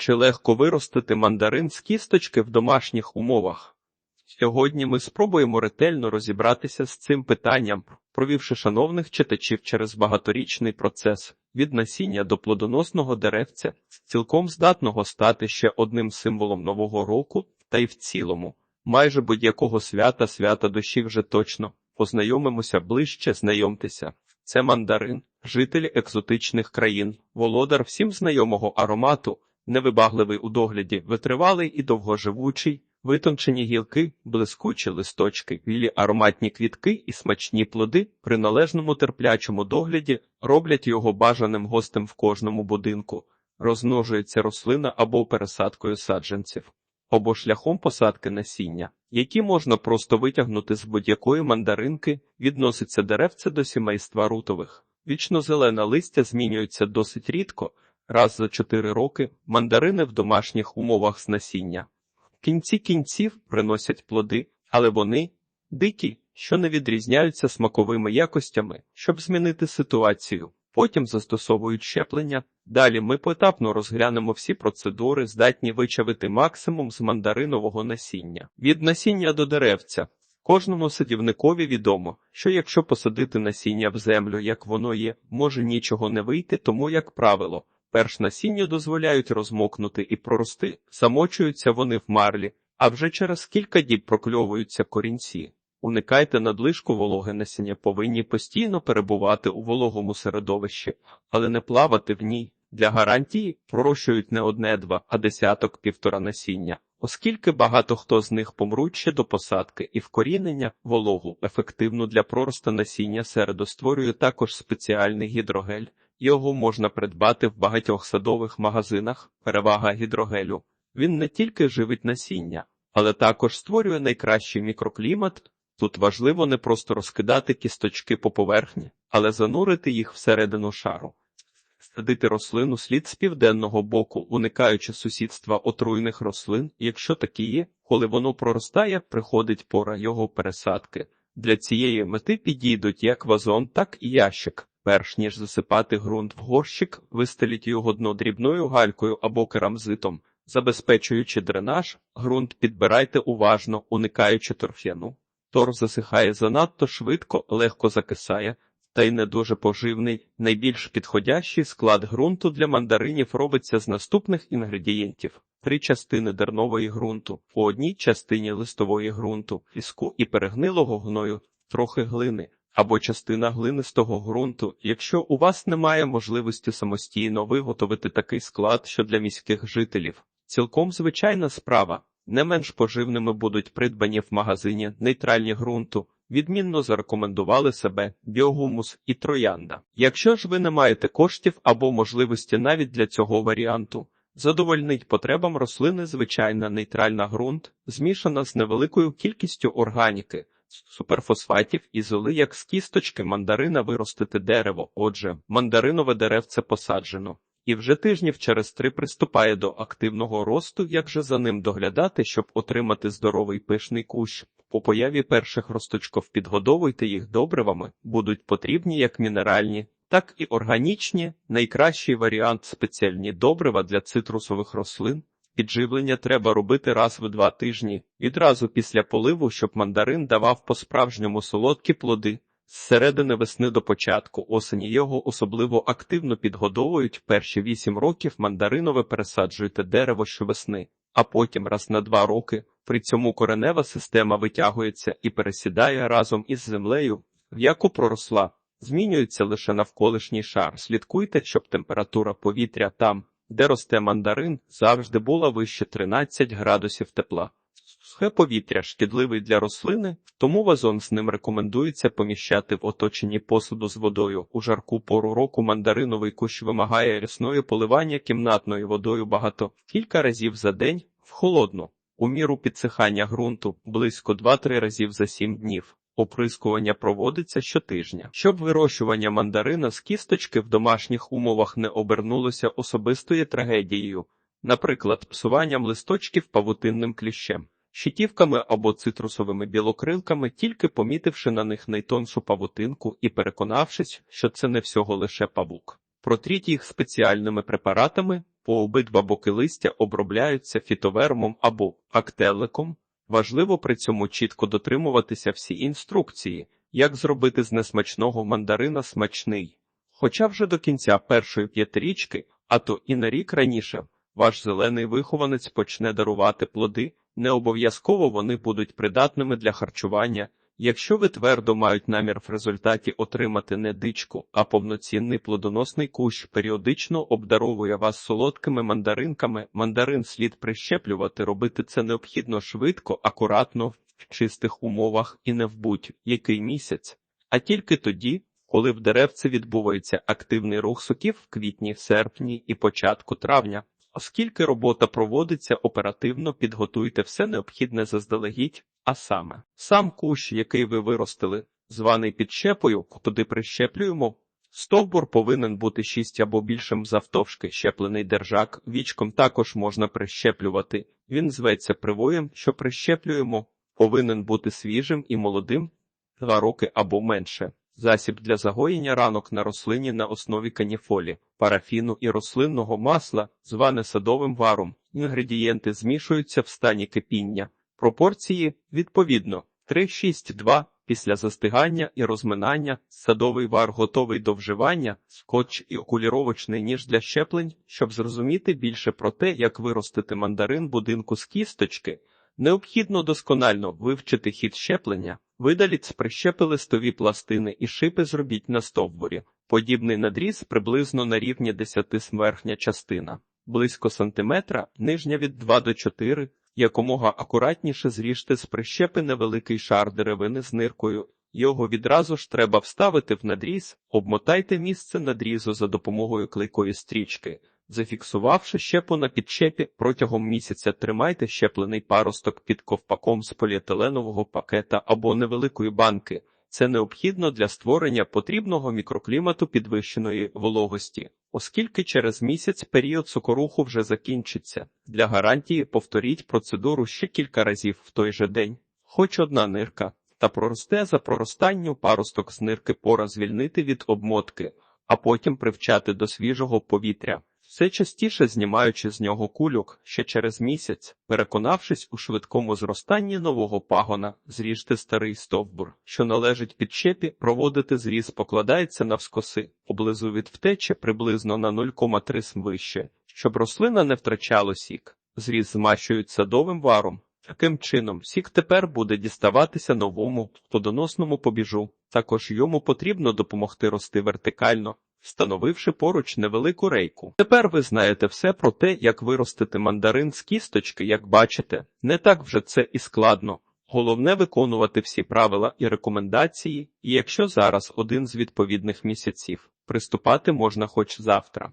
Чи легко виростити мандарин з кісточки в домашніх умовах? Сьогодні ми спробуємо ретельно розібратися з цим питанням, провівши шановних читачів через багаторічний процес від насіння до плодоносного деревця, цілком здатного стати ще одним символом нового року, та й в цілому, майже будь-якого свята, свята душі вже точно. Познайомимося ближче, знайомтеся. Це мандарин, житель екзотичних країн, володар всім знайомого аромату, невибагливий у догляді, витривалий і довгоживучий, витончені гілки, блискучі листочки, білі ароматні квітки і смачні плоди при належному терплячому догляді роблять його бажаним гостем в кожному будинку, розмножується рослина або пересадкою саджанців, або шляхом посадки насіння, які можна просто витягнути з будь-якої мандаринки, відноситься деревце до сімейства рутових. Вічно-зелене листя змінюється досить рідко, раз за чотири роки мандарини в домашніх умовах з насіння. В кінці кінців приносять плоди, але вони дикі, що не відрізняються смаковими якостями, щоб змінити ситуацію. Потім застосовують щеплення. Далі ми поетапно розглянемо всі процедури, здатні вичавити максимум з мандаринового насіння. Від насіння до деревця. Кожному садівникові відомо, що якщо посадити насіння в землю, як воно є, може нічого не вийти, тому, як правило, перш насіння дозволяють розмокнути і прорости, замочуються вони в марлі, а вже через кілька діб прокльовуються корінці. Уникайте надлишку вологи насіння повинні постійно перебувати у вологому середовищі, але не плавати в ній. Для гарантії пророщують не одне-два, а десяток півтора насіння, оскільки багато хто з них помруть ще до посадки і вкорінення вологу ефективну для проросту насіння середу створює також спеціальний гідрогель. Його можна придбати в багатьох садових магазинах. Перевага гідрогелю. Він не тільки живить насіння, але також створює найкращий мікроклімат. Тут важливо не просто розкидати кісточки по поверхні, але занурити їх всередину шару. Садити рослину слід з південного боку, уникаючи сусідства отруйних рослин, якщо такі є, коли воно проростає, приходить пора його пересадки. Для цієї мети підійдуть як вазон, так і ящик. Перш ніж засипати ґрунт в горщик, вистеліть його дно дрібною галькою або керамзитом. Забезпечуючи дренаж, ґрунт підбирайте уважно, уникаючи торф'яну. Торф засихає занадто швидко, легко закисає, та й не дуже поживний. Найбільш підходящий склад ґрунту для мандаринів робиться з наступних інгредієнтів: три частини дернової ґрунту, по одній частині листової ґрунту, піску і перегнилого гною, трохи глини. Або частина глинистого ґрунту, якщо у вас немає можливості самостійно виготовити такий склад, що для міських жителів. Цілком звичайна справа. Не менш поживними будуть придбані в магазині нейтральні ґрунту. Відмінно зарекомендували себе біогумус і троянда. Якщо ж ви не маєте коштів або можливості навіть для цього варіанту, задовольнить потребам рослини звичайна нейтральна ґрунт, змішана з невеликою кількістю органіки, суперфосфатів і золи, як з кісточки мандарина виростити дерево. Отже, мандаринове деревце посаджено. І вже тижнів через три приступає до активного росту, як же за ним доглядати, щоб отримати здоровий пишний кущ. По появі перших росточков підгодовуйте їх добривами, будуть потрібні як мінеральні, так і органічні. Найкращий варіант спеціальні добрива для цитрусових рослин. Підживлення треба робити раз в два тижні, відразу після поливу, щоб мандарин давав по-справжньому солодкі плоди. З середини весни до початку осені його особливо активно підгодовують перші вісім років мандаринове пересаджуйте дерево щовесни, а потім раз на два роки. При цьому коренева система витягується і пересідає разом із землею, в яку проросла. Змінюється лише навколишній шар. Слідкуйте, щоб температура повітря там, де росте мандарин, завжди була вище 13 градусів тепла. Сухе повітря шкідливий для рослини, тому вазон з ним рекомендується поміщати в оточенні посуду з водою. У жарку пору року мандариновий кущ вимагає рясної поливання кімнатною водою багато кілька разів за день в холодну. У міру підсихання ґрунту близько 2-3 разів за 7 днів. Оприскування проводиться щотижня, щоб вирощування мандарина з кісточки в домашніх умовах не обернулося особистою трагедією, наприклад, псуванням листочків павутинним кліщем, щитівками або цитрусовими білокрилками, тільки помітивши на них найтоншу павутинку і переконавшись, що це не всього лише павук. Протріть їх спеціальними препаратами, по обидва боки листя обробляються фітовермом або актеликом. Важливо при цьому чітко дотримуватися всі інструкції, як зробити з несмачного мандарина смачний. Хоча вже до кінця першої п'ятирічки, а то і на рік раніше, ваш зелений вихованець почне дарувати плоди, не обов'язково вони будуть придатними для харчування. Якщо ви твердо мають намір в результаті отримати не дичку, а повноцінний плодоносний кущ періодично обдаровує вас солодкими мандаринками, мандарин слід прищеплювати, робити це необхідно швидко, акуратно, в чистих умовах і не в будь-який місяць, а тільки тоді, коли в деревці відбувається активний рух соків в квітні, серпні і початку травня. Оскільки робота проводиться оперативно, підготуйте все необхідне заздалегідь, а саме сам кущ, який ви виростили, званий підщепою, туди прищеплюємо. Стовбур повинен бути 6 або більшим завтовшки щеплений держак. Вічком також можна прищеплювати. Він зветься привоєм, що прищеплюємо, повинен бути свіжим і молодим 2 роки або менше. Засіб для загоєння ранок на рослині на основі каніфолі, парафіну і рослинного масла, зване садовим варом. Інгредієнти змішуються в стані кипіння. Пропорції відповідно 3-6-2 після застигання і розминання. Садовий вар готовий до вживання, скотч і окуліровочний ніж для щеплень, щоб зрозуміти більше про те, як виростити мандарин будинку з кісточки. Необхідно досконально вивчити хід щеплення, видаліть з прищепи листові пластини і шипи зробіть на стовбурі. Подібний надріз приблизно на рівні 10 верхня частина, близько сантиметра, нижня від 2 до 4, якомога акуратніше зріжте з прищепи невеликий шар деревини з ниркою. Його відразу ж треба вставити в надріз, обмотайте місце надрізу за допомогою клейкої стрічки. Зафіксувавши щепу на підчепі, протягом місяця тримайте щеплений паросток під ковпаком з поліетиленового пакета або невеликої банки. Це необхідно для створення потрібного мікроклімату підвищеної вологості, оскільки через місяць період сокоруху вже закінчиться. Для гарантії повторіть процедуру ще кілька разів в той же день, хоч одна нирка, та проросте за проростанню паросток з нирки пора звільнити від обмотки, а потім привчати до свіжого повітря. Все частіше знімаючи з нього кульок ще через місяць, переконавшись у швидкому зростанні нового пагона, зріжте старий стовбур, що належить підчепі, проводити зріз покладається навскоси, поблизу від втечі приблизно на 0,3 см вище, щоб рослина не втрачала сік. Зріз змащують садовим варом. Таким чином, сік тепер буде діставатися новому плодоносному побіжу. Також йому потрібно допомогти рости вертикально, встановивши поруч невелику рейку. Тепер ви знаєте все про те, як виростити мандарин з кісточки, як бачите, не так вже це і складно. Головне виконувати всі правила і рекомендації, і якщо зараз один з відповідних місяців, приступати можна хоч завтра.